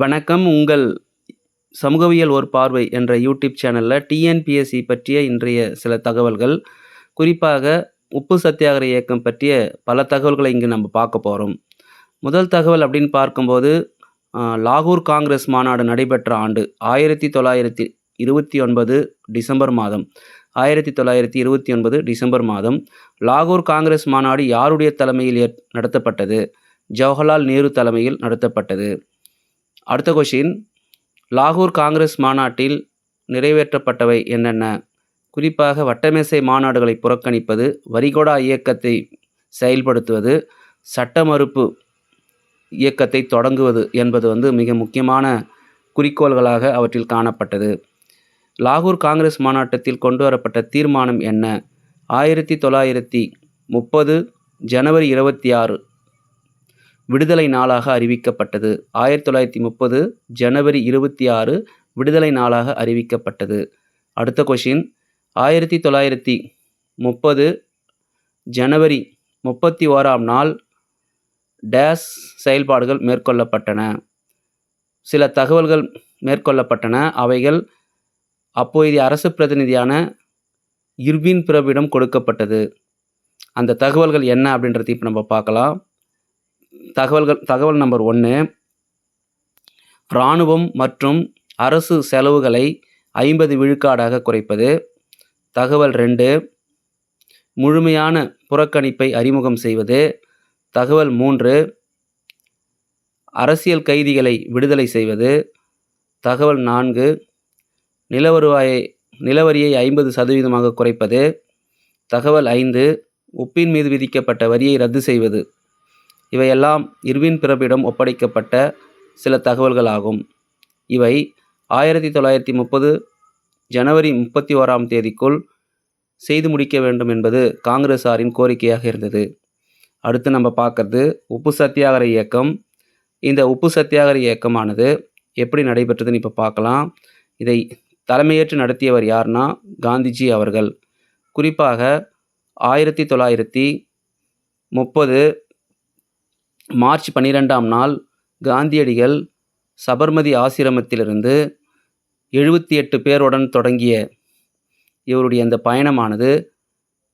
வணக்கம். உங்கள் சமூகவியல் ஒரு பார்வை என்ற யூடியூப் சேனலில் டிஎன்பிஎஸ்சி பற்றிய இன்றைய சில தகவல்கள். குறிப்பாக உப்பு சத்தியாகிர இயக்கம் பற்றிய பல தகவல்களை இங்கு நம்ம பார்க்க போகிறோம் முதல் தகவல் அப்படின்னு பார்க்கும்போது லாகூர் காங்கிரஸ் மாநாடு நடைபெற்ற ஆண்டு ஆயிரத்தி தொள்ளாயிரத்தி இருபத்தி ஒன்பது டிசம்பர் மாதம். ஆயிரத்தி தொள்ளாயிரத்தி இருபத்தி ஒன்பது டிசம்பர் மாதம் லாகூர் காங்கிரஸ் மாநாடு யாருடைய தலைமையில் ஏற் நடத்தப்பட்டது? ஜவஹர்லால் நேரு தலைமையில் நடத்தப்பட்டது. அடுத்த கொஷின் லாகூர் காங்கிரஸ் மாநாட்டில் நிறைவேற்றப்பட்டவை என்னென்ன? குறிப்பாக வட்டமேசை மாநாடுகளை புறக்கணிப்பது வரிகொடா இயக்கத்தை செயல்படுத்துவது சட்ட மறுப்பு இயக்கத்தை தொடங்குவது என்பது வந்து மிக முக்கியமான குறிக்கோள்களாக அவற்றில் காணப்பட்டது. லாகூர் காங்கிரஸ் மாநாட்டத்தில் கொண்டு வரப்பட்ட தீர்மானம் என்ன? ஆயிரத்தி தொள்ளாயிரத்தி முப்பது ஜனவரி இருபத்தி ஆறு விடுதலை நாளாக அறிவிக்கப்பட்டது. ஆயிரத்தி தொள்ளாயிரத்தி முப்பது ஜனவரி இருபத்தி ஆறு விடுதலை நாளாக அறிவிக்கப்பட்டது. அடுத்த கொஷின் ஆயிரத்தி தொள்ளாயிரத்தி முப்பது ஜனவரி முப்பத்தி ஓராம் நாள் டேஸ் செயல்பாடுகள் மேற்கொள்ளப்பட்டன. சில தகவல்கள் மேற்கொள்ளப்பட்டன. அவைகள் அப்போதைய அரசு பிரதிநிதியான இர்வின் பிரபிடம் கொடுக்கப்பட்டது. அந்த தகவல்கள் என்ன அப்படின்றதையும் இப்போ நம்ம பார்க்கலாம். தகவல்கள் தகவல் நம்பர் ஒன்று இராணுவம் மற்றும் அரசு செலவுகளை ஐம்பது விழுக்காடாக குறைப்பது. தகவல் ரெண்டு முழுமையான புறக்கணிப்பை அறிமுகம் செய்வது. தகவல் மூன்று அரசியல் கைதிகளை விடுதலை செய்வது. தகவல் நான்கு நிலவருவாயை நிலவரியை ஐம்பது சதவீதமாக குறைப்பது. தகவல் ஐந்து உப்பின் மீது விதிக்கப்பட்ட வரியை ரத்து செய்வது. இவையெல்லாம் இர்வின் பிறப்பிடம் ஒப்படைக்கப்பட்ட சில தகவல்கள் ஆகும் இவை ஆயிரத்தி தொள்ளாயிரத்தி முப்பது ஜனவரி முப்பத்தி ஓராம் தேதிக்குள் செய்து முடிக்க வேண்டும் என்பது காங்கிரஸாரின் கோரிக்கையாக இருந்தது. அடுத்து நம்ம பார்க்கறது உப்பு சத்தியாகர இயக்கம். இந்த உப்பு சத்தியாகிரக இயக்கமானது எப்படி நடைபெற்றதுன்னு இப்போ பார்க்கலாம். இதை தலைமையேற்று நடத்தியவர் யார்னா காந்திஜி அவர்கள். குறிப்பாக ஆயிரத்தி தொள்ளாயிரத்தி முப்பது மார்ச் பன்னிரெண்டாம் நாள் காந்தியடிகள் சபர்மதி ஆசிரமத்திலிருந்து எழுபத்தி எட்டு பேருடன் தொடங்கிய இவருடைய அந்த பயணமானது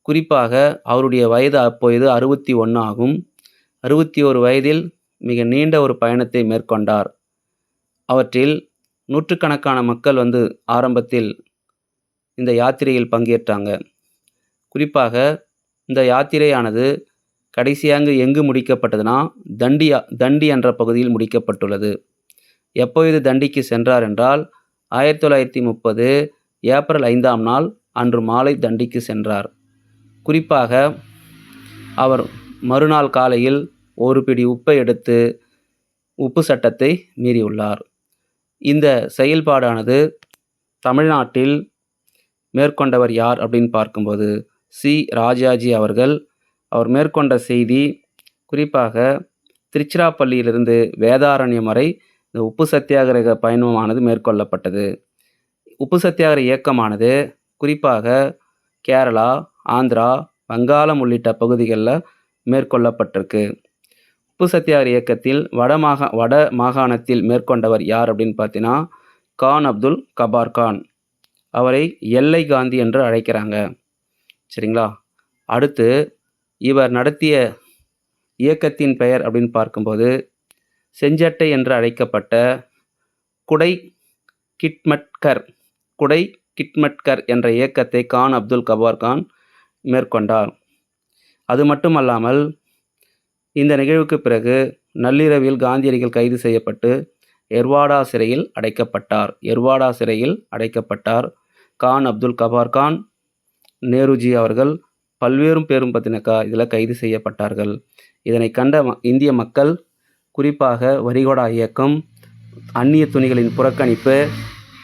குறிப்பாக அவருடைய வயது அப்பொழுது அறுபத்தி ஒன்று ஆகும். அறுபத்தி ஒரு வயதில் மிக நீண்ட ஒரு பயணத்தை மேற்கொண்டார். அவற்றில் நூற்றுக்கணக்கான மக்கள் வந்து ஆரம்பத்தில் இந்த யாத்திரையில் பங்கேற்றாங்க. குறிப்பாக இந்த யாத்திரையானது கடைசியாக எங்கு முடிக்கப்பட்டதுன்னா தண்டியா தண்டி என்ற பகுதியில் முடிக்கப்பட்டுள்ளது. எப்பொழுது தண்டிக்கு சென்றார் என்றால் ஆயிரத்தி தொள்ளாயிரத்தி முப்பது ஏப்ரல் ஐந்தாம் நாள் அன்று மாலை தண்டிக்கு சென்றார். குறிப்பாக அவர் மறுநாள் காலையில் ஒரு பிடி உப்பை எடுத்து உப்பு சட்டத்தை மீறியுள்ளார். இந்த செயல்பாடானது தமிழ்நாட்டில் மேற்கொண்டவர் யார் அப்படின்னு பார்க்கும்போது சி. ராஜாஜி அவர்கள் அவர் மேற்கொண்ட செய்தி குறிப்பாக திருச்சிராப்பள்ளியிலிருந்து வேதாரண்யம் வரை இந்த உப்பு சத்தியாகிரக பயணமானது மேற்கொள்ளப்பட்டது. உப்பு சத்தியாகிரக இயக்கமானது குறிப்பாக கேரளா ஆந்திரா வங்காளம் உள்ளிட்ட பகுதிகளில் மேற்கொள்ளப்பட்டிருக்கு. உப்பு சத்தியாகிரக இயக்கத்தில் வடமாக வட மாகாணத்தில் மேற்கொண்டவர் யார் அப்படின்னு பார்த்தீங்கன்னா கான் அப்துல் கபார் கான். அவரை எல்லை காந்தி என்று அழைக்கிறாங்க. சரிங்களா? அடுத்து இவர் நடத்திய இயக்கத்தின் பெயர் அப்படின்னு பார்க்கும்போது செஞ்சட்டை என்று அழைக்கப்பட்ட குடை கிட்மட்கர் குடை கிட்மட்கர் என்ற இயக்கத்தை கான் அப்துல் கபார் கான் மேற்கொண்டார். அது மட்டுமல்லாமல் இந்த நிகழ்வுக்கு பிறகு நள்ளிரவில் காந்தியடிகள் கைது செய்யப்பட்டு எர்வாடா சிறையில் அடைக்கப்பட்டார். எர்வாடா சிறையில் அடைக்கப்பட்டார் கான் அப்துல் கபார் கான். நேருஜி அவர்கள் பல்வேறு பேரும் பத்தினக்கா இதில் கைது செய்யப்பட்டார்கள். இதனை கண்ட ம- இந்திய மக்கள் குறிப்பாக வரிகொடா இயக்கம் அந்நிய துணிகளின் புறக்கணிப்பு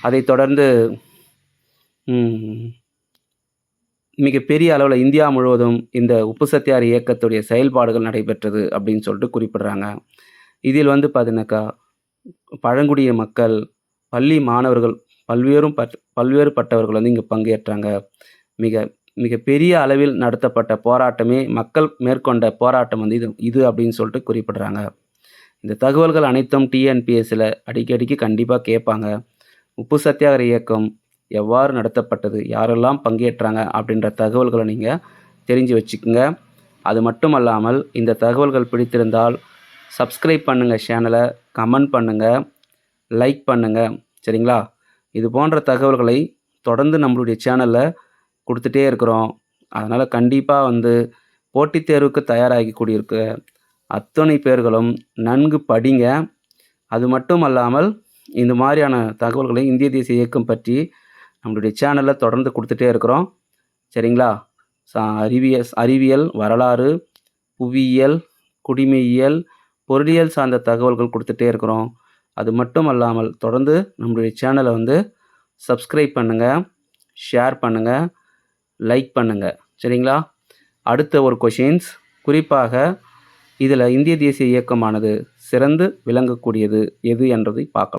அதைத் தொடர்ந்து மிகப்பெரிய அளவில் இந்தியா முழுவதும் இந்த உப்பு சத்தியார் இயக்கத்துடைய செயல்பாடுகள் நடைபெற்றது அப்படின்னு சொல்லிட்டு குறிப்பிடுறாங்க. இதில் வந்து பார்த்தீங்கன்னாக்கா பழங்குடிய மக்கள் பள்ளி மாணவர்கள் பல்வேறும் பட் பல்வேறுபட்டவர்கள் வந்து இங்கே பங்கேற்றாங்க. மிக மிக பெரிய அளவில் நடத்தப்பட்ட போராட்டமே மக்கள் மேற்கொண்ட போராட்டம் வந்து இது இது அப்படின்னு சொல்லிட்டு குறிப்பிடுறாங்க. இந்த தகவல்கள் அனைத்தும் டிஎன்பிஎஸ்சியில் அடிக்கடிக்கு கண்டிப்பாக கேட்பாங்க. உப்பு சத்தியாகிற இயக்கம் எவ்வாறு நடத்தப்பட்டது யாரெல்லாம் பங்கேற்றாங்க அப்படின்ற தகவல்களை நீங்கள் தெரிஞ்சு வச்சுக்கோங்க. அது மட்டும் அல்லாமல் இந்த தகவல்கள் பிடித்திருந்தால் சப்ஸ்கிரைப் பண்ணுங்கள் சேனலை கமெண்ட் பண்ணுங்கள் லைக் பண்ணுங்கள் சரிங்களா? இது போன்ற தகவல்களை தொடர்ந்து நம்மளுடைய சேனலில் கொடுத்துட்டே இருக்கிறோம். அதனால் கண்டிப்பாக வந்து போட்டித் தேர்வுக்கு தயாராகி கூடியிருக்க அத்தனை பேர்களும் நன்கு படிங்க. அது மட்டும் அல்லாமல் இந்த மாதிரியான தகவல்களை இந்திய தேசிய இயக்கம் பற்றி நம்மளுடைய சேனலில் தொடர்ந்து கொடுத்துட்டே இருக்கிறோம். சரிங்களா? சா அறிவியல் அறிவியல் வரலாறு புவியியல் குடிமையியல் பொருளியல் சார்ந்த தகவல்கள் கொடுத்துட்டே இருக்கிறோம். அது மட்டும் அல்லாமல் தொடர்ந்து நம்மளுடைய சேனலை வந்து சப்ஸ்கிரைப் பண்ணுங்கள் ஷேர் பண்ணுங்கள் லைக் பண்ணுங்கள் சரிங்களா? அடுத்த ஒரு கொஷின்ஸ் குறிப்பாக இதில் இந்திய தேசிய இயக்கமானது சிறந்து விளங்கக்கூடியது எது என்றதை பார்க்கலாம்.